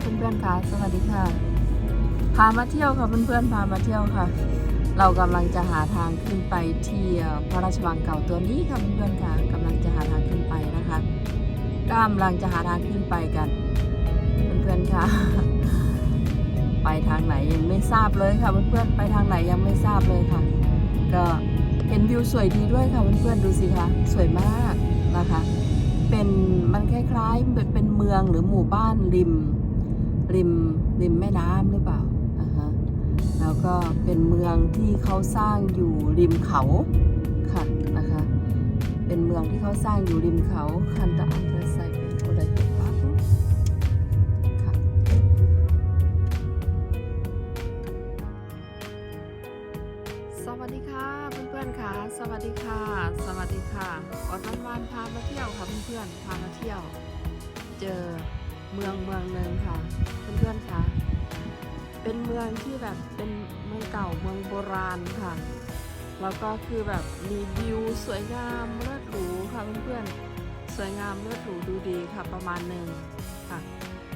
เพื่อนๆค่ะสวัสดีค่ะ พามาเที่ยวค่ะเพื่อนๆพามาเที่ยวค่ะ เรากำลังจะหาทางขึ้นไปที่พระราชวังเก่าตัวนี้ค่ะเพื่อนๆค่ะกำลังจะหาทางขึ้นไปนะคะกำลังจะหาทางขึ้นไปกัน เพื่อนๆค่ะ ไปทางไหนยังไม่ทราบเลยค่ะเพื่อนๆไปทางไหนยังไม่ทราบเลยค่ะ ก็เห็นวิวสวยดีด้วยค่ะเพื่อนๆดูสิคะสวยมากนะคะ เป็นมันคล้ายๆเป็นเป็นเมืองหรือหมู่บ้านริม ริมริมแม่น้ำหรือเปล่าอ่าฮะแล้วก็เป็นเมืองที่เขาสร้างอยู่ริมเขาค่ะนะคะ เป็นเมืองที่เขาสร้างอยู่ริมเขาคันตะ เป็นเมืองที่แบบเป็นเมืองเก่าเมืองโบราณค่ะ แล้วก็คือแบบมีวิวสวยงามเลิศหรูค่ะเพื่อนๆ สวยงามเลิศหรูดูดีค่ะประมาณหนึ่งค่ะ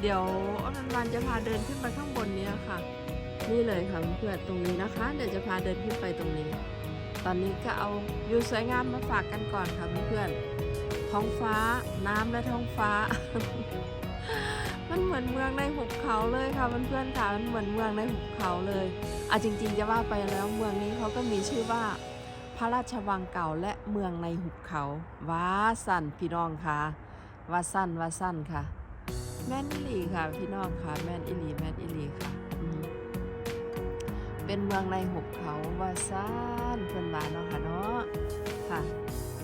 เดี๋ยวอดวันวานๆจะพาเดินขึ้นไปข้างบนเนี้ยค่ะ นี่เลยค่ะเพื่อนๆตรงนี้นะคะ เดี๋ยวจะพาเดินขึ้นไปตรงนี้ ตอนนี้ก็เอาวิวสวยงามมาฝากกันก่อนค่ะเพื่อนๆท้องฟ้าน้ำและท้องฟ้า มันเหมือนเมืองในหุบเขาเลยค่ะเพื่อนๆค่ะมันเหมือนเมืองในหุบเขาเลยอะจริง ๆ จะว่าไปแล้วเมืองนี้เขาก็มีชื่อว่า พระราชวังเก่าและเมืองในหุบเขาวาสันพี่น้องค่ะวาสันวาสันค่ะ แม่นอิลีค่ะพี่น้องค่ะแม่นอิลีแม่นอิลีค่ะเป็นเมืองในหุบเขาวาซานเพื่อนบ้านเนาะค่ะเนาะค่ะ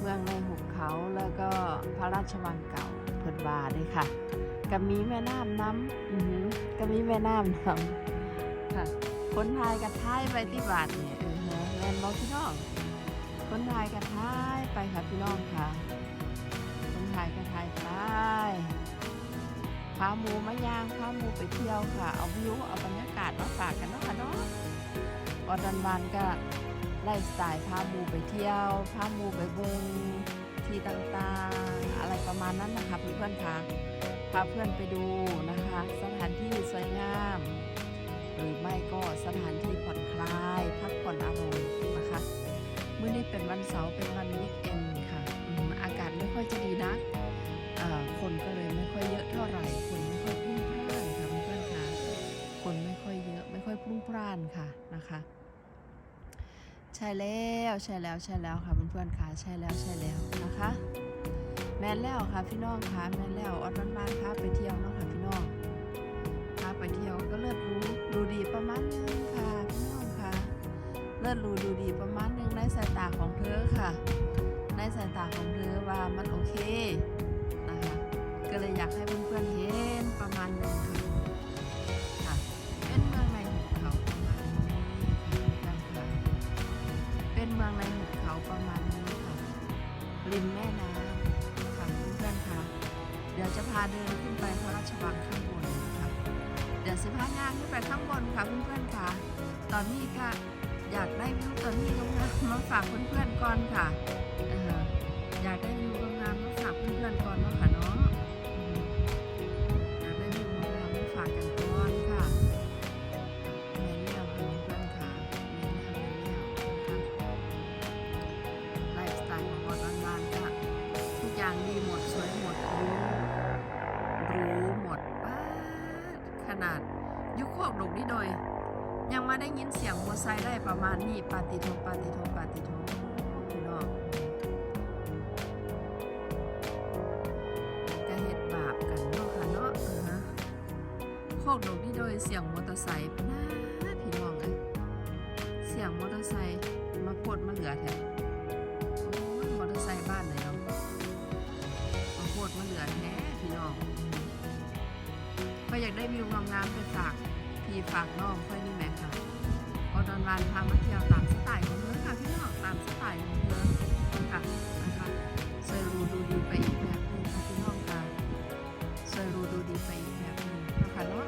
เมืองในหุบเขาแล้วก็พระราชวังเก่าเพื่อนบ้านด้วยค่ะ ก็มีแม่น้ำน้ำอือหือก็มีแม่น้ำน้ำค่ะคนไทยกับไทยไปที่บาทเนี่ยเออฮะแลนบอกพี่น้องคนไทยกับไทยไปค่ะพี่น้องค่ะ คนไทยกับไทยไปพาหมูมาย่างพาหมูไปเที่ยวค่ะ เอาวิวเอาบรรยากาศมาฝากกันเนาะค่ะเนาะออดันบานก็ไล่สไตล์พาหมูไปเที่ยวพาหมูไปเบิงที่ต่างๆ อะไรประมาณนั้นนะคะเพื่อนๆค่ะ พาเพื่อนไปดูนะคะ สถานที่สวยงาม หรือไม่ก็สถานที่ผ่อนคลาย พักผ่อนอารมณ์นะคะเมื่อนี้เป็นวันเสาร์เป็นวันวิกเอนค่ะอากาศไม่ค่อยจะดีนักคนก็เลยไม่ค่อยเยอะเท่าไหร่คนไม่ค่อยพลุ่งพล่านค่ะเพื่อนๆคะคนไม่ค่อยเยอะไม่ค่อยพลุ่งพล่านค่ะนะคะใช่แล้วใช่แล้วใช่แล้วค่ะเพื่อนๆค่ะใช่แล้วใช่แล้วนะคะ แม่นแล้วค่ะพี่น้องค่ะแม่นแล้วออดบ้านๆค่ะไปเที่ยวเนาะค่ะพี่น้องพาไปเที่ยวก็เลิศรู้ดูดีประมาณนึงค่ะพี่น้องค่ะ เลิศรู้ดูดีประมาณนึงในสายตาของเธอค่ะ ในสายตาของเธอว่ามันโอเคนะคะก็เลยอยากให้เพื่อนๆเห็นประมาณนึงค่ะค่ะเป็นเมืองในหุบเขาประมาณนี้ค่ะค่ะเป็นเมืองในหุบเขาประมาณนี้ค่ะริมแม่าเดินขึ้นไปพระราชวังข้างบนนะคะเดี๋ยวสิพานางขึ้นไปข้างบนค่ะเพื่อนๆค่ะตอนนี้ค่ะอยากได้วิวตอนนี้ลงนะมาฝากเพื่อนๆก่อนค่ะ นาดยุคโคกดกนี่โดยยังมาได้ยินเสียงมอเตอร์ไซค์ได้ประมาณนี้ปาติโทปาติโทปาติโทพี่น้องก็เฮ็ดบาปกันเนาะค่ะเนาะอือฮะโคกดกนี่โดยเสียงมอเตอร์ไซค์นะพี่น้องเอ้ยเสียงมอเตอร์ไซค์มาปวดมาเหลือแท้โอ้ยมอเตอร์ไซค์บ้านไหน วิวงามๆไปฝากพี่ฝากน้องค่อยนี่แม่ค่ะพอตอนวันพามาเที่ยวตามสไตล์ของเธอค่ะพี่น้องตามสไตล์ของเธอค่ะนะคะสวยรูดูดีไปอีกแบบนึงค่ะพี่น้องค่ะสวยรูดูดีไปอีกแบบนึงนะคะเนาะ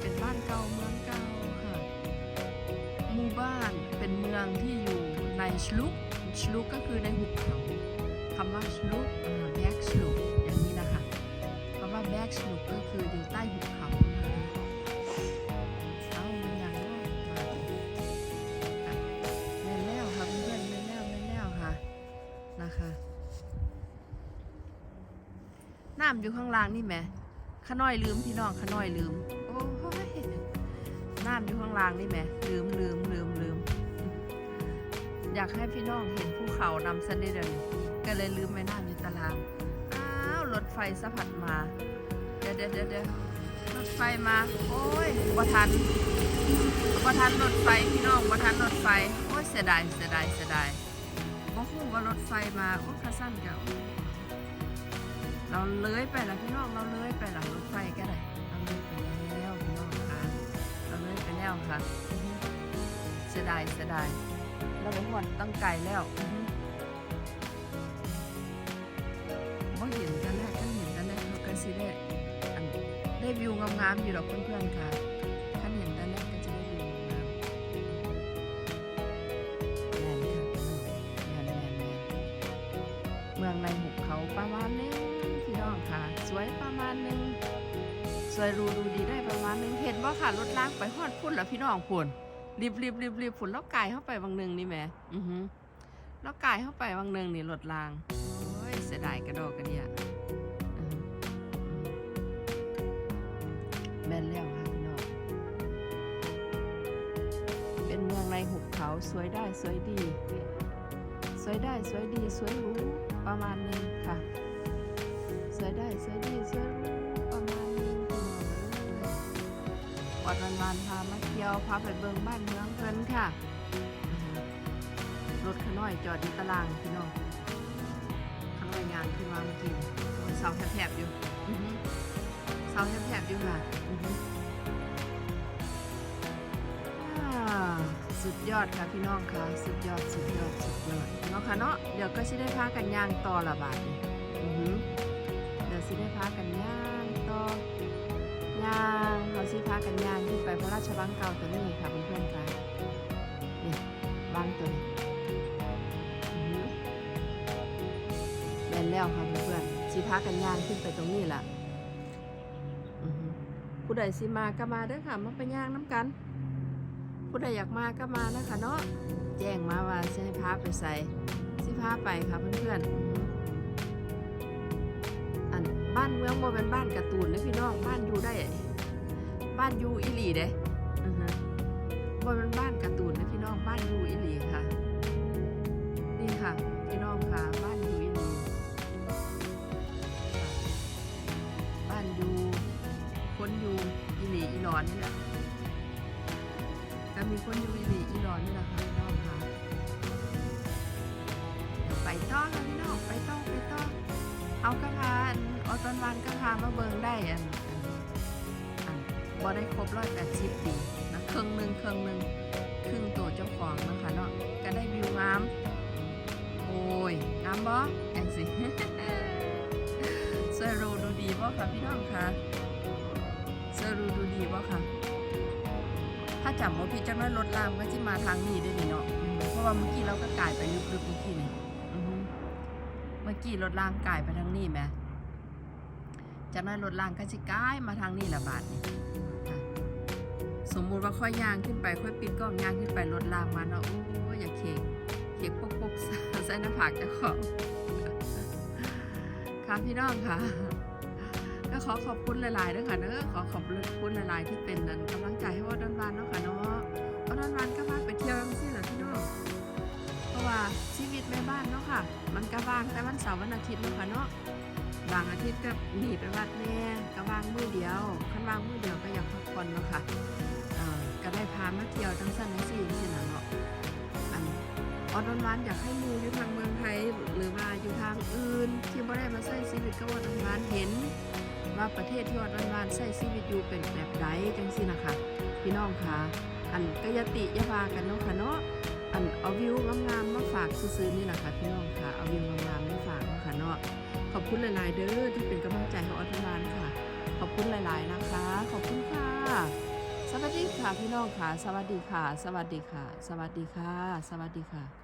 เป็นบ้านเก่าเมืองเก่าค่ะหมู่บ้านเป็นเมืองที่อยู่ในชลุกชลุกก็คือในหุบเขาคำว่าชลุกแบกชลุกอย่างนี้นะคะคำว่าแบกชลุกก็คืออยู่ใต้หุบเขา อยู่ข้างล่างนี่แหมขน้อยลืมพี่น้องขน้อยลืม โอ้ยน้ำอยู่ข้างล่างนี่แหมลืมลืมลืมลืม อยากให้พี่น้องเห็นภูเขานำเสนอเดินก็เลยลืมแม่น้ำอยู่ตาราง อ้าวรถไฟสะพัดมาเดี๋ยวเดี๋ยวเดี๋ยวเดี๋ยวรถไฟมา โอ้ยบ่ทันบ่ทันรถไฟพี่น้องบ่ทันรถไฟ โอ้ยเสียดายเสียดายเสียดายบ่ฮู้ว่ารถไฟมา โอ้ยขาสั้นเก่า เราเลื้อยไปละพี่น้องเราเลื้อยไปหลังรถไฟก็ได้เราเลื้อยไปแล้วพี่น้องค่ะเราเลื้อยไปแล้วค่ะเสียดายเสียดายเราไปหอดตั้งไกลแล้วอื้อเห็นกันแรกกันเห็นกันแรกเขาก็สิได้ได้วิวงามๆอยู่หรอกเพื่อนๆค่ะ วยรูดูดีได้ประมาณนึงเห็นว่าค่ะรถล้างไปฮอดพุ่นแล้วพี่น้องพุ่นรีบรีบรีบรีบฝุ่นแล้วกายเข้าไปบางหนึงนี่แหมอือหือแล้วกายเข้าไปบางหนึงนี่รถล้างโอ้ยเสียดายกระโดดกระเดียแม่นแล้วค่ะพี่น้องเป็นเมืองในหุบเขาสวยได้สวยดี สวยได้สวยดีสวยรู้ประมาณนึงค่ะ สวยได้สวยดีสวยรู้ประมาณ ดวันวานพามาเที่ยวพาไปเบิงบ้านเมืองเพิ่นค่ะ รถขน้อยจอดอยู่ตารางพี่น้องขน้อยยางขึ้นมาเมื่อกี้เสาแถบๆอยู่เสาแถบๆอยู่ค่ะสุดยอดค่ะพี่น้องค่ะ สุดยอดสุดยอดสุดยอดเนาะค่ะเนาะเดี๋ยวก็สิได้พากันย่างต่อละบาท สิพากันย่างขึ้นไปพระราชวังเก่าตัวนี้ค่ะเพื่อนๆค่ะนี่วังตัวนี้แล่นแล้วค่ะเพื่อนๆสิพากันย่างขึ้นไปตรงนี้ล่ะอือหือผู้ใดสิมาก็มาเด้อค่ะมาไปย่างน้ำกัน ผู้ใดอยากมาก็มานะคะเนาะแจ้งมาว่าจะให้พาไปใส่สิพาไปค่ะเพื่อนๆอันบ้านเมืองบ่เป็นบ้านการ์ตูนเด้อพี่น้องบ้านอยู่ได้ บ้านอยู่อีหลีเด้อือฮึบ่เป็นบ้านการ์ตูนเด้อพี่น้องบ้านอยู่อีหลีค่ะ นี่ค่ะพี่น้องค่ะบ้านอยู่อีหลีค่ะบ้านอยู่คนอยู่อีหลีอีหลอนนี่แหละก็มีคนอยู่อีหลีอีหลอนนี่แหละค่ะพี่น้องค่ะ บ่ได้ครบร้อยแปดสิบปีนะครึ่งหนึ่งครึ่งหนึ่งครึ่งตัวเจ้าของนะคะเนาะก็ได้วิวงาม โอ้ยงามบ่แองสิเซอรูดูดีบ่ค่ะพี่น้องค่ะเซอรูดูดีบ่ค่ะ ถ้าจำว่าพี่จะน้อยรถรามก็จะมาทางนี้ได้ดีเนาะเพราะว่าเมื่อกี้เราก็กายไปลึกๆเมื่อกี้นี่อือฮึเมื่อกี้รถรางกายไปทางนี้ไหมจากนั้นรถรางก็จะกายมาทางนี้ละบาทนี่ สมมุติว่าค่อยย่างขึ้นไปค่อยปิดกล้องย่างขึ้นไปรถรางมาเนาะโอ้ยอย่าเคกเคกปกปกใส่หน้าผากจ้าของค่ะพี่น้องค่ะก็ขอขอบคุณหลายๆด้วยค่ะเนอะขอขอบคุณหลายๆที่เป็นนันกำลังใจให้ว่าดอนวานเนาะค่ะเนาะว่าดอนวานก็พาไปเที่ยวจังซี่แหละพี่น้องเพราะว่าชีวิตแม่บ้านเนาะค่ะ มันก็ว่างแต่วันเสาร์วันอาทิตย์เนาะค่ะเนาะบางอาทิตย์ก็หนีไปวัดแน่ ก็ว่างมือเดียวคันว่างมือเดียวก็อยากพักผ่อนเนาะค่ะเอ่อก็ได้พามาเที่ยวจังซั่นจังซี่จังซี่นะเนาะอันออดอนวานอยากให้มูอยู่ทางเมืองไทยหรือว่าอยู่ทางอื่น ที่บ่ได้มาใช้ชีวิตกับออดอนวานเห็น ว่าประเทศที่อดวันวานใช้ชีวิตอยู่เป็นแบบใดจังสินะคะพี่น้องคะอันกยติยาพากันเนาะค่ะเนาะอันเอาวิวงามๆมาฝากซื้อๆนี่แหละค่ะพี่น้องค่ะเอาวิวงามๆมาฝากเนาะค่ะเนาะขอบคุณหลายๆเด้อที่เป็นกำลังใจให้อดวันวานค่ะ ขอบคุณหลาย ๆ นะคะ ขอบคุณค่ะ สวัสดีค่ะพี่น้องค่ะ สวัสดีค่ะ สวัสดีค่ะ สวัสดีค่ะ สวัสดีค่ะ